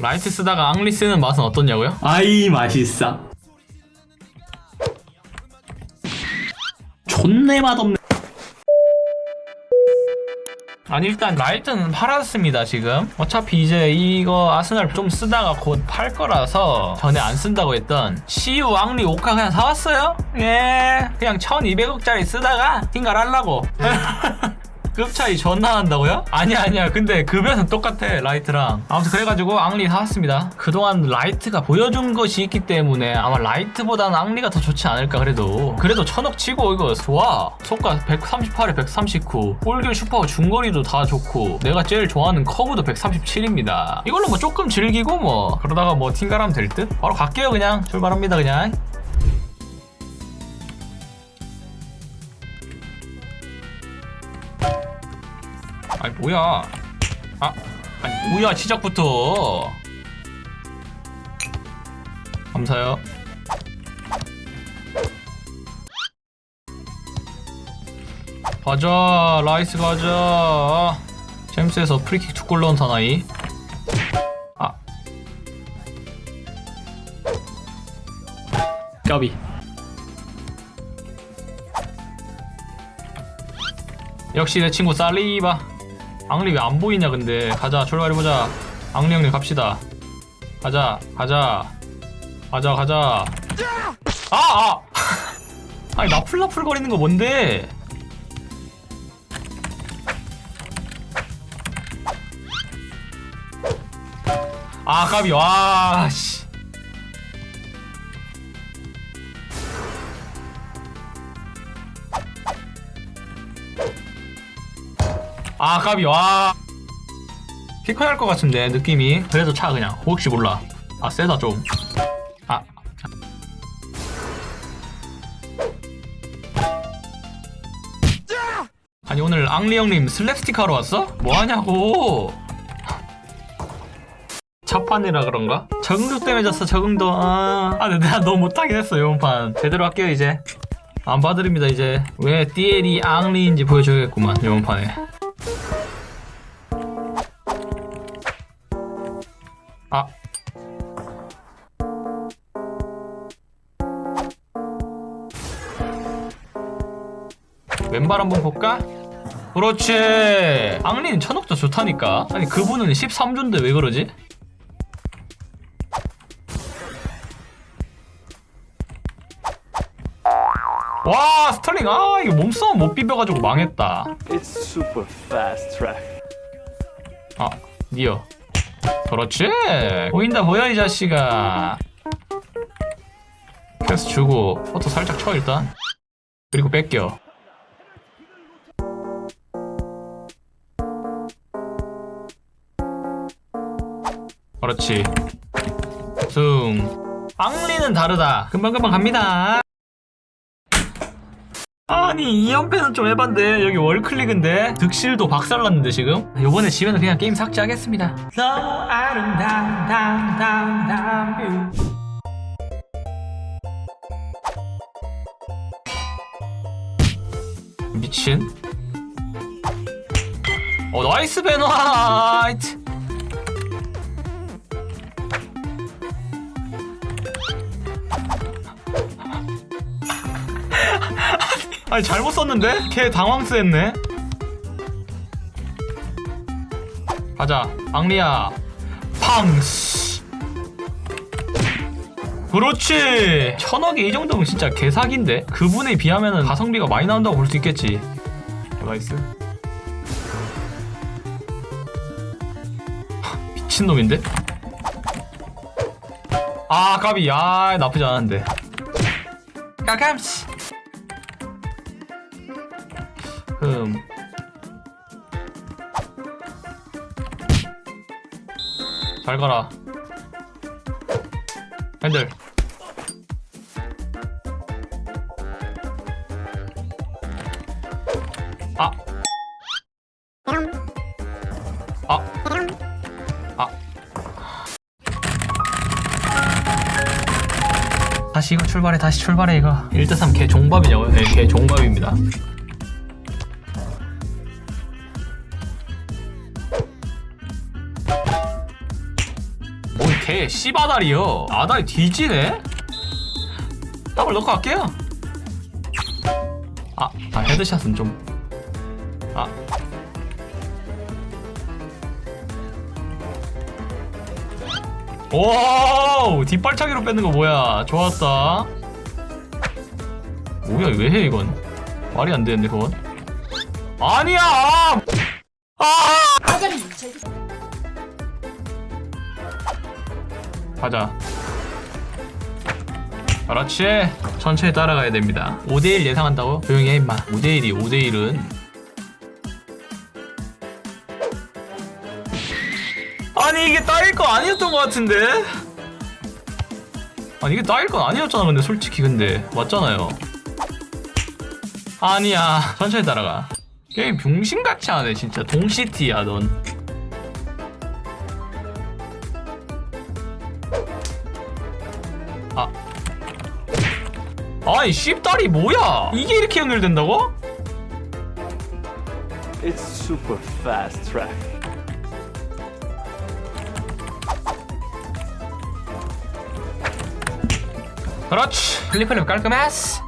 라이트 쓰다가 앙리 쓰는 맛은 어떻냐고요? 아이 맛있어. 존내 맛없네. 아니 일단 라이트는 팔았습니다 지금. 어차피 이제 이거 아스날 좀 쓰다가 곧 팔 거라서 전에 안 쓴다고 했던 CU 앙리 오카 그냥 사왔어요? 예. 그냥 1200억짜리 쓰다가 팅갈 하려고 급 차이 존나 난다고요? 아니야 아니야. 근데 급여는 똑같아 라이트랑. 아무튼 그래가지고 앙리 사왔습니다. 그동안 라이트가 보여준 것이 있기 때문에 아마 라이트보다는 앙리가 더 좋지 않을까 그래도. 그래도 천억 치고 이거 좋아. 속가 138에 139 볼길 슈퍼 중거리도 다 좋고. 내가 제일 좋아하는 커브도 137입니다. 이걸로 뭐 조금 즐기고 뭐. 그러다가 뭐 팅갈하면 될 듯? 바로 갈게요 그냥. 출발합니다 그냥 뭐야? 아 아니 뭐야 시작부터. 감사해요. 가자 라이스 가자. 잼스에서 프리킥 두골 넣은 사나이. 아. 까비. 역시 내 친구 살리바 앙리 왜 안 보이냐 근데. 가자 출발해보자. 앙리 형님 갑시다. 가자 가자. 가자 가자. 아! 아! 아니 나풀나풀 거리는 거 뭔데? 아 까비. 와씨 아 까비. 와. 피커 할것 같은데 느낌이. 그래도 차 그냥. 혹시 몰라. 아 세다 좀 아. 아니 오늘 앙리 형님 슬랩스틱 하러 왔어? 뭐 하냐고. 첫판이라 그런가? 적응도 때문에 졌어 적응도. 아, 아 근데 내가 너무 못하긴 했어 이번 판. 제대로 할게요 이제. 안 봐드립니다 이제. 왜 띠에리 앙리인지 보여줘야겠구만 이번 판에 왼발 한번 볼까? 그렇지. 앙리는 천억도 좋다니까. 아니 그분은 13조인데 왜 그러지? 와 스털링. 아 이거 몸싸움 못 비벼가지고 망했다. It's super fast track. 아 니어. 그렇지. 보인다 보여 이 자식아. 패스 주고 포토 살짝 쳐 일단. 그리고 뺏겨 그렇지 숭 앙리는 다르다 금방금방 갑니다 아니 이 연패는 좀 해반데 여기 월클릭인데 득실도 박살났는데 지금 요번에 지면은 그냥 게임 삭제하겠습니다 너무 아름다운 다운 다운 다운 뷰 미친 어 나이스 베노하이트 아니 잘못 썼는데? 걔 당황스했네. 가자. 앙리야 팡스 그렇지. 천억에 이 정도면 진짜 개사기인데? 그분에 비하면 가성비가 많이 나온다고 볼 수 있겠지. 나이스. 미친놈인데? 아 까비. 야 나쁘지 않은데. 까감 치 흠. 잘 가라. 핸들. 아. 아. 아. 다시 이거 출발해, 다시 출발해, 이거. 1대3 개 종밥이냐고요? 네, 개 종밥입니다. 개 씨바다리요. 아다리 뒤지네? 더블 넣고 갈게요. 아, 아 헤드샷은 좀. 아. 오 뒷발차기로 뺏는 거 뭐야. 좋았다. 뭐야 왜 해 이건? 말이 안 되는데 그건? 아니야 가자. 그렇지? 천천히 따라가야 됩니다. 5대1 예상한다고? 조용히 해 임마. 5대1이 5대1은. 아니 이게 따일 거 아니었던 것 같은데? 아니 이게 따일 건 아니었잖아 근데 솔직히 근데. 맞잖아요. 아니야. 천천히 따라가. 게임 병신같이 하네 진짜. 동시티야 넌 아이 씹다리 뭐야? 이게 이렇게 연결된다고? It's super fast track. 그렇지. 플립플립 깔끔했어.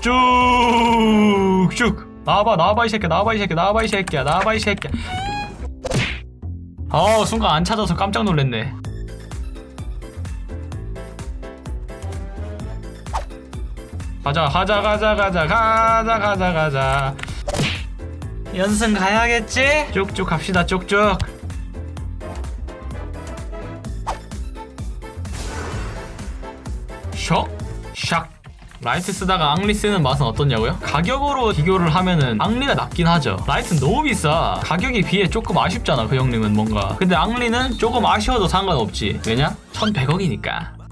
쭉쭉. 나와봐 나와봐 이 새끼야 나와봐 이 새끼야 나와봐 이 새끼야 나와봐 이 새끼야. 어 순간 안 찾아서 깜짝 놀랐네. 가자 가자 가자 가자 가자 가자 가자. 연승 가야겠지? 쭉쭉 갑시다 쭉쭉. 샥? 샥 라이트 쓰다가 앙리 쓰는 맛은 어떻냐고요? 가격으로 비교를 하면은 앙리가 낫긴 하죠 라이트는 너무 비싸 가격에 비해 조금 아쉽잖아 그 형님은 뭔가 근데 앙리는 조금 아쉬워도 상관없지 왜냐? 1100억이니까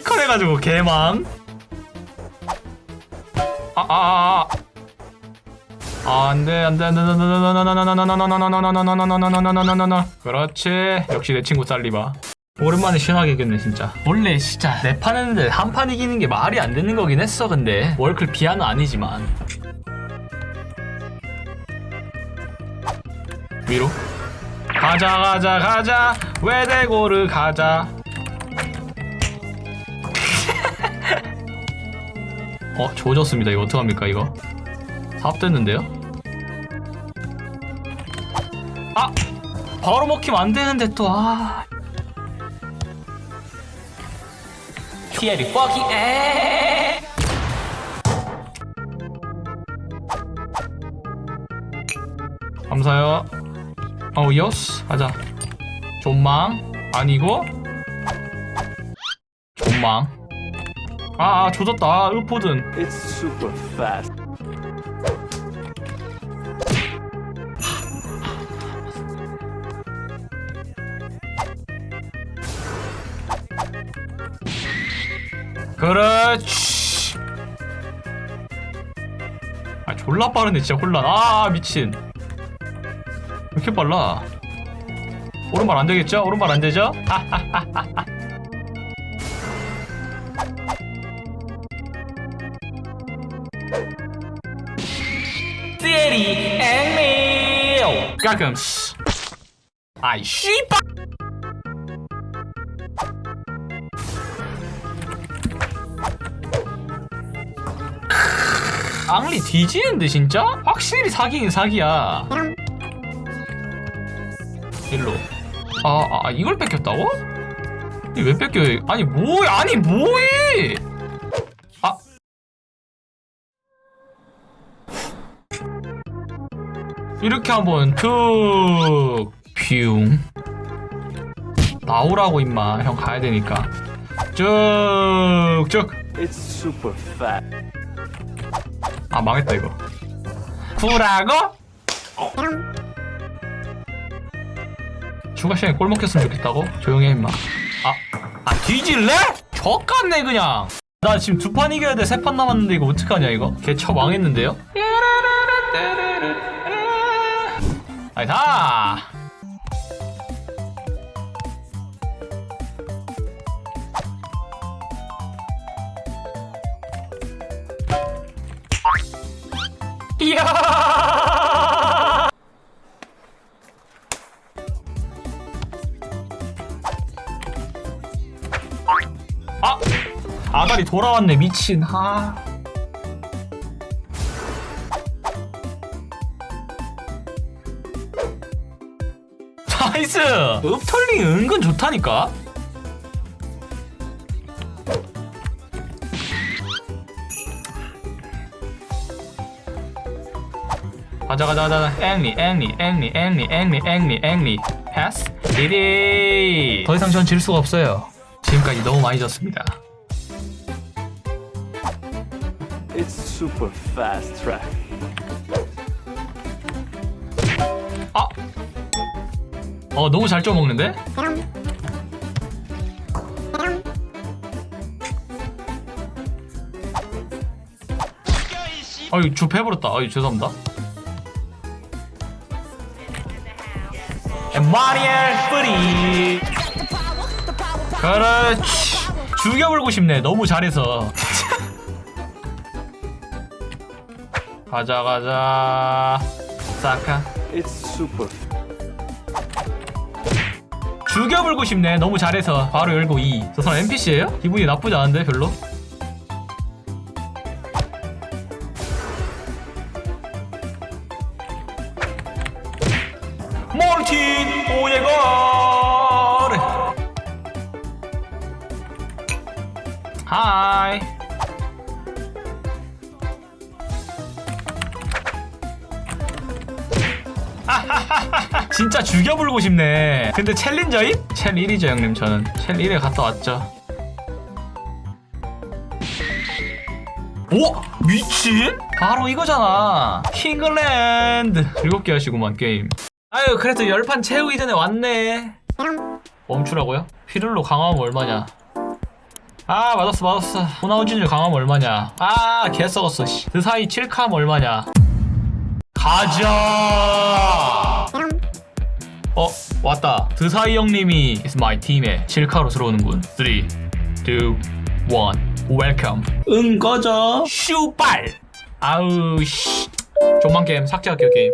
키커해가지고 개망 아 아 아 아, 안 돼, 안 돼, 안 돼, 안 돼, 안 돼, 안 돼, 그렇지. 역시 내 친구 살리바. 오랜만에 시원하게 이겼네, 진짜. 원래 진짜 네판 했는데 한 판 이기는 게 말이 안 되는 거긴 했어, 근데. 월클 비하는 아니지만. 위로. 가자, 가자, 가자. 외대고르 가자. 어, 조졌습니다. 이거 어떡합니까, 이거? 삽됐는데요? 아! 바로 먹히면 안 되는데 또, 아. 피에리 뻑이 에 감사요. 어우, 여스. 가자. 존망. 아니고. 존망. 아, 아 조졌다. 아, 으포든. It's super fast. 그렇지. 아 졸라 빠르네 진짜 혼란. 아 미친. 왜 이렇게 빨라? 오른발 안 되겠죠? 오른발 안 되죠? 가끔. 아이 씨발 앙리 뒤지는데 진짜? 확실히 사기긴 사기야. 일로. 아, 아 이걸 뺏겼다고? 이왜 뺏겨? 아니 뭐야 아니 뭐해 이렇게 한번 툭 퓨. 나오라고 임마 형 가야 되니까 쭉쭉 It's super fast. 아 망했다 이거 구라고? 추가 시간에 꼴 먹혔으면 좋겠다고? 조용히 해 임마 아, 아 뒤질래? 젖같네 그냥 나 지금 두 판 이겨야 돼 세 판 남았는데 이거 어떡하냐 이거 개처 망했는데요? 나이스! 이야! 아! 아가리 돌아왔네, 미친. 하. 아. 나이스. 읍털링 은근 좋다니까? 가자 가자 가자. 앵리 앵리 앵리 앵리 앵리 앵리 앵리. 패스. 리디. 더 이상 전 질 수가 없어요. 지금까지 너무 많이 졌습니다. It's super fast track. 어 너무 잘 쪼먹는데? 아유 줍해버렸다. 아유 죄송합니다. 마리엘 프리. 그렇지. 죽여버리고 싶네. 너무 잘해서. 가자 가자. 사카. It's super. 죽여불고 싶네 너무 잘해서 바로 열고 2. 저 사람 NPC예요? 기분이 나쁘지 않은데 별로? 진짜 죽여불고 싶네. 근데 챌린저임? 챌 1이죠, 형님. 저는 챌 1에 갔다 왔죠. 오! 미친? 바로 이거잖아. 킹글랜드. 7개 하시구만, 게임. 아유, 그래도 열판 채우기 전에 왔네. 멈추라고요? 피를로 강화하면 얼마냐? 아, 맞았어, 맞았어. 호나우진을 강화하면 얼마냐? 아, 개 썩었어, 씨. 그 사이 7카 하면 얼마냐? 가자! 어 왔다. 드사이 형님이 is my team에 7카로 들어오는군. 3 2 1 welcome. 응 꺼져. 슈발! 아우 씨. 좀만 게임 삭제할게요 게임